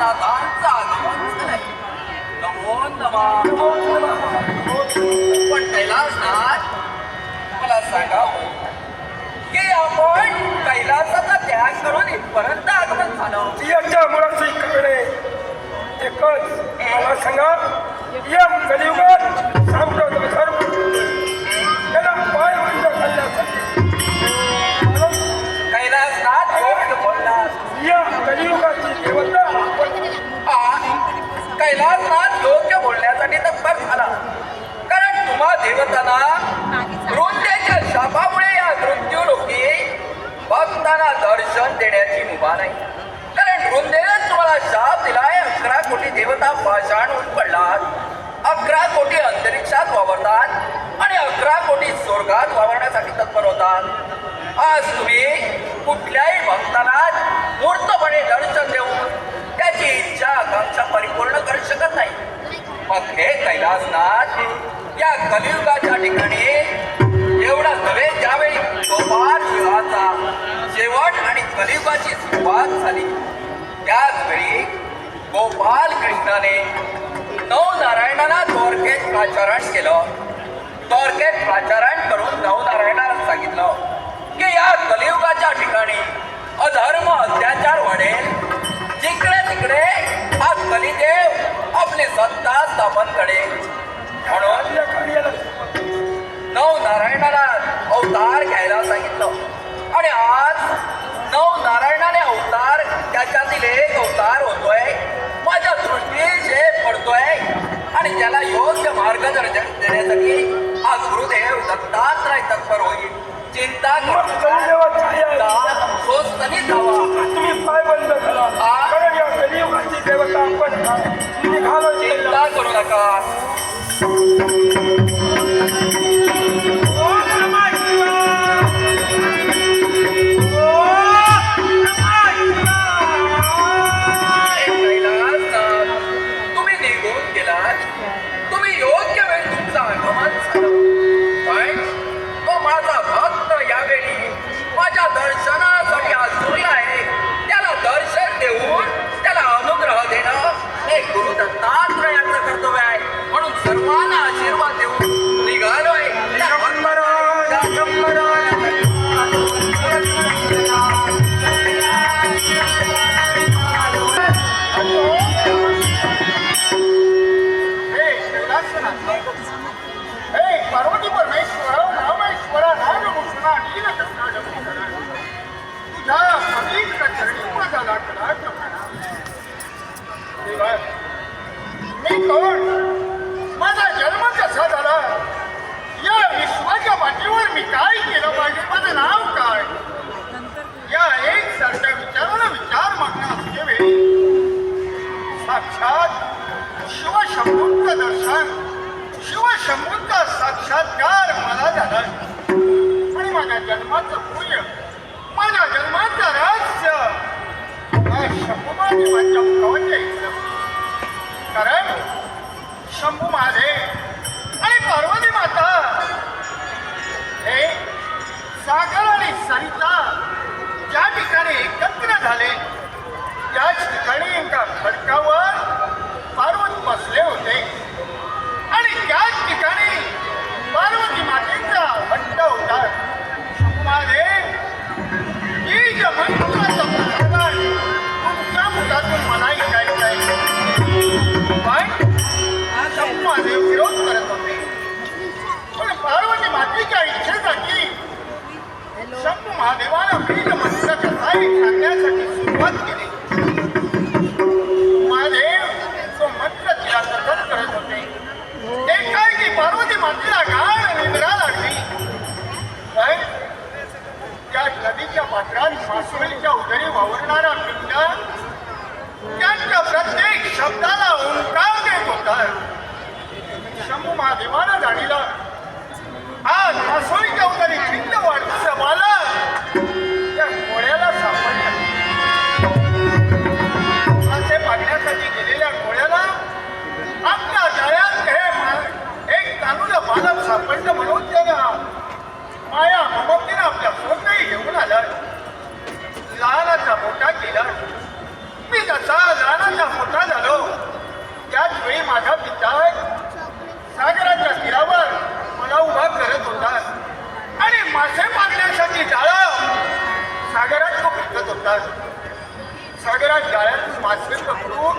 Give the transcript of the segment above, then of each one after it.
अनाथांचा ग्रंथ नमो नमा पण मला सांगा की आपण कैलासाचा त्याग करून इथपर्यंत आगमन झालं याच्या मुळाचं इकडे एकच मला सांगा या कलियुगात कैलासनाथ योग्य बोलण्यासाठी तत्पर झाला. कारण तुम्हा देवतांना मृत्यूच्या शापामुळे या मृत्यू लोकी भक्तांना दर्शन देण्याची मुभा नाही. कारण वृंदेने तुम्हाला शाप दिलाय अकरा कोटी देवता पाषाण होऊन पडलात. अकरा कोटी अंतरिक्षात वावरतात आणि अकरा कोटी स्वर्गात वावरण्यासाठी तत्पर होतात. आज तुम्ही कुठल्याही भक्ताला मग हे कैलासनाथ या कलियुगाच्या ठिकाणी एवढा नव्हे ज्यावेळी गोपाल युगाचा शेवट आणि कलियुगाची सुरुवात झाली. त्याचवेळी गोपाल कृष्णाने नऊ नारायणाला द्वारकेत प्राचारण केलं. द्वारकेत प्राचारण करून नऊ नारायणाला अवतार घ्यायला सांगितलं. आणि आज नऊ नारायणाने अवतार त्याच्यातील एक अवतार होतोय. माझ्या दृष्टीचे पडतोय आणि त्याला योग्य मार्गदर्शन देण्यासाठी हा गुरुदेव नाही तत्पर होईल. चिंता करू नका. पण तो माझा भक्त यावेळी. माझ्या दर्शन मी कोण माझा जन्म कसा झाला? या विश्वाच्या मातीवर मी काय केलं पाहिजे? माझं नाव काय? या एक सारख्या विचाराला विचार मागणं असते वेळी साक्षात शिवशंभूंचं दर्शन शिवशंभूंचा साक्षात्कार मला झाला. आणि माझ्या जन्माचं पुण्य माझ्या जन्माचं रहस्य या माझ्या मुखावर कारण शंभू महादेव आणि पार्वती माता हे सागर आणि सरिता ज्या ठिकाणी एकत्र झाले महादेवानं पीठ मंत्र साई सांगण्यासाठी सुरुवात केली. महादेव तो मंत्र तिला कथन करत होते. ते काय की पार्वती मातेला गाढ निंद्रा लागली. पण त्या नदीच्या पात्रात मासुळीच्या उदरी वावरणारा पिंड त्यांच्या प्रत्येक शब्दाला ओंकार देत होता. शंभू महादेवानं जाणीला आज मासुळीच्या उदरी जरा जाळ्यातून मासे पकडून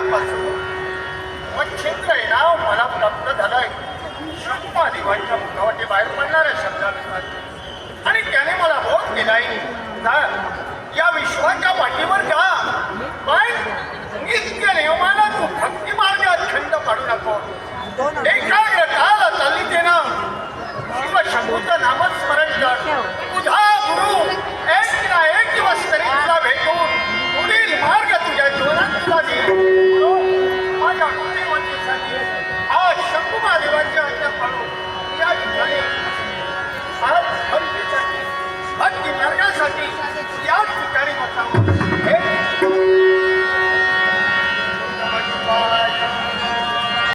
मनापासून. मच्छिंद्र हे नाव मला प्राप्त झालंय. आहे शिवकुमार देवांच्या मुखावाटे बाहेर पडणाऱ्या शब्दानुसार